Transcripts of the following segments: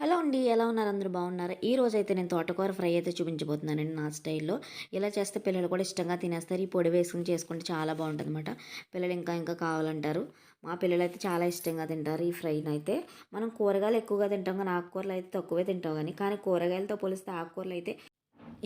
Hello అండి ఎలా ఉన్నారు? అందరూ బాగున్నారు? ఈ రోజు అయితే నేను తోటకూర ఫ్రై అయితే చూపించబోతున్నానండి నా స్టైల్లో. ఇలా చేస్తే పిల్లలు కూడా ఇష్టంగా తినేస్తారు. ఈ పొడి వేసుకుని చేసుకుంటే చాలా బాగుంటుంది అనమాట పిల్లలు ఇంకా ఇంకా కావాలంటారు. మా పిల్లలు అయితే చాలా ఇష్టంగా తింటారు ఈ ఫ్రైని అయితే మనం కూరగాయలు ఎక్కువగా తింటాం కానీ ఆకుకూరలు అయితే తక్కువే తింటాం కానీ కానీ కూరగాయలతో పోలిస్తే ఆకుకూరలు అయితే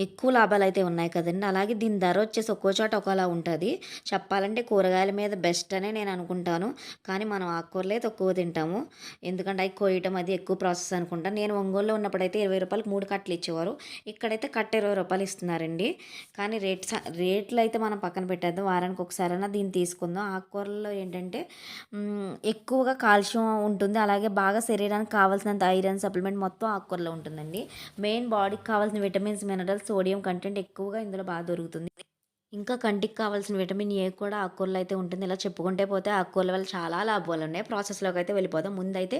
ఎక్కువ లాభాలు అయితే ఉన్నాయి కదండి. అలాగే దీని ధర వచ్చేసి ఒక్కో చోట ఒకలా ఉంటుంది. చెప్పాలంటే కూరగాయల మీద బెస్ట్ అనే నేను అనుకుంటాను. కానీ మనం ఆకుకూరలే తక్కువ తింటాము. ఎందుకంటే అవి కోయటం అది ఎక్కువ ప్రాసెస్ అనుకుంటాను నేను ఒంగోలులో ఉన్నప్పుడైతే ఇరవై రూపాయలకు మూడు కట్టలు ఇచ్చేవారు. ఇక్కడైతే కట్ట ఇరవై రూపాయలు ఇస్తున్నారండి. కానీ రేట్ రేట్లు అయితే మనం పక్కన పెట్టేద్దాం. వారానికి ఒకసారైనా దీన్ని తీసుకుందాం. ఆకుకూరల్లో ఏంటంటే ఎక్కువగా కాల్షియం ఉంటుంది. అలాగే బాగా శరీరానికి కావాల్సినంత ఐరన్ సప్లిమెంట్ మొత్తం ఆకుకూరలో ఉంటుందండి. మెయిన్ బాడీకి కావాల్సిన విటమిన్స్ మినరల్స్ సోడియం కంటెంట్ ఎక్కువగా ఇందులో బాగా దొరుకుతుంది. ఇంకా కంటికి కావాల్సిన విటమిన్ ఏ కూడా ఆకుకూరలు అయితే ఉంటుంది. ఇలా చెప్పుకుంటే పోతే ఆకుకూరల వల్ల చాలా లాభాలు ఉన్నాయి. ప్రాసెస్లోకి అయితే వెళ్ళిపోదాం. ముందైతే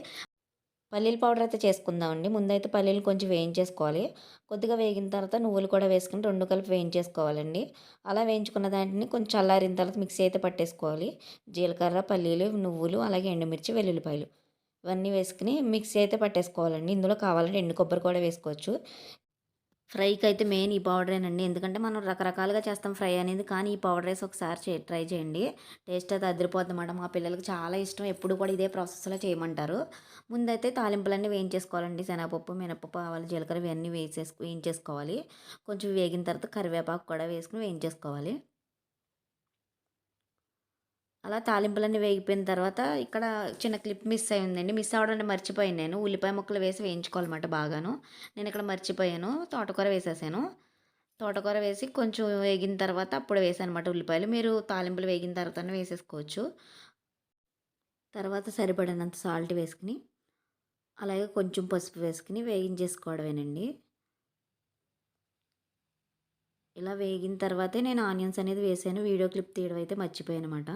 పల్లీల పౌడర్ అయితే చేసుకుందామండి. ముందైతే పల్లీలు కొంచెం వేయించేసుకోవాలి. కొద్దిగా వేగిన తర్వాత నువ్వులు కూడా వేసుకుని రెండు కలిపి వేయించేసుకోవాలండి. అలా వేయించుకున్న దాంట్ని కొంచెం చల్లారిన తర్వాత మిక్సీ అయితే పట్టేసుకోవాలి. జీలకర్ర పల్లీలు నువ్వులు అలాగే ఎండుమిర్చి వెల్లుల్లిపాయలు. ఇవన్నీ వేసుకుని మిక్సీ అయితే పట్టేసుకోవాలండి. ఇందులో కావాలంటే ఎండు కొబ్బరి కూడా వేసుకోవచ్చు. ఫ్రైకి అయితే మెయిన్ ఈ పౌడరేనండి. ఎందుకంటే మనం రకరకాలుగా చేస్తాం ఫ్రై అనేది. కానీ ఈ పౌడర్ రైస్ ఒకసారి ట్రై చేయండి. టేస్ట్ అయితే అదిరిపోద్ది మేడం. మా పిల్లలకి చాలా ఇష్టం. ఎప్పుడు కూడా ఇదే ప్రాసెస్లో చేయమంటారు. ముందైతే తాలింపులన్నీ వేయించేసుకోవాలండి. శనగపప్పు మినపప్పు ఆవాలు జీలకర్ర ఇవన్నీ వేసేసి వేయించేసుకోవాలి. కొంచెం వేగిన తర్వాత కరివేపాకు కూడా వేసుకుని వేయించేసుకోవాలి. అలా తాలింపులన్నీ వేగిపోయిన తర్వాత ఇక్కడ చిన్న క్లిప్ మిస్ అయిందండి మిస్ అవ్వడానికి మర్చిపోయాను నేను. ఉల్లిపాయ ముక్కలు వేసి వేయించుకోవాలన్నమాట బాగాను. నేను ఇక్కడ మర్చిపోయాను. తోటకూర వేసేసాను. తోటకూర వేసి కొంచెం వేగిన తర్వాత అప్పుడు వేసాను అనమాట ఉల్లిపాయలు. మీరు తాలింపులు వేగిన తర్వాత వేసేసుకోవచ్చు. తర్వాత సరిపడినంత సాల్ట్ వేసుకుని అలాగే కొంచెం పసుపు వేసుకుని వేగించేసుకోవడమేనండి. ఇలా వేగిన తర్వాతే నేను ఆనియన్స్ అనేది వేసాను. వీడియో క్లిప్ తీయడం అయితే మర్చిపోయాను అనమాట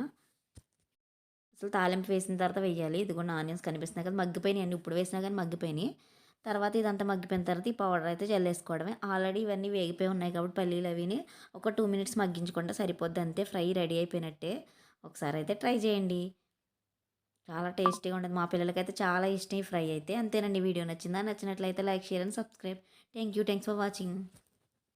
అసలు తాలింపు వేసిన తర్వాత వేయాలి ఇదిగోండి ఆనియన్స్ కనిపిస్తున్నాయి కదా మగ్గిపోయినాయి అన్నీ. ఇప్పుడు వేసినా కానీ మగ్గిపోయినాయి. తర్వాత ఇదంతా మగ్గిపోయిన తర్వాత ఈ పౌడర్ అయితే చల్లేసుకోవడమే. ఆల్రెడీ ఇవన్నీ వేగిపోయి ఉన్నాయి కాబట్టి పల్లీలు అవిని ఒక టూ మినిట్స్ మగ్గించుకుంటే సరిపోద్ది అంతే. ఫ్రై రెడీ అయిపోయినట్టే. ఒకసారి అయితే ట్రై చేయండి. చాలా టేస్టీగా ఉంటుంది మా పిల్లలకైతే చాలా ఇష్టం ఈ ఫ్రై అయితే. అంతేనండి. వీడియో నచ్చిందా? నచ్చినట్లయితే like share and subscribe. Thank you. Thanks for watching.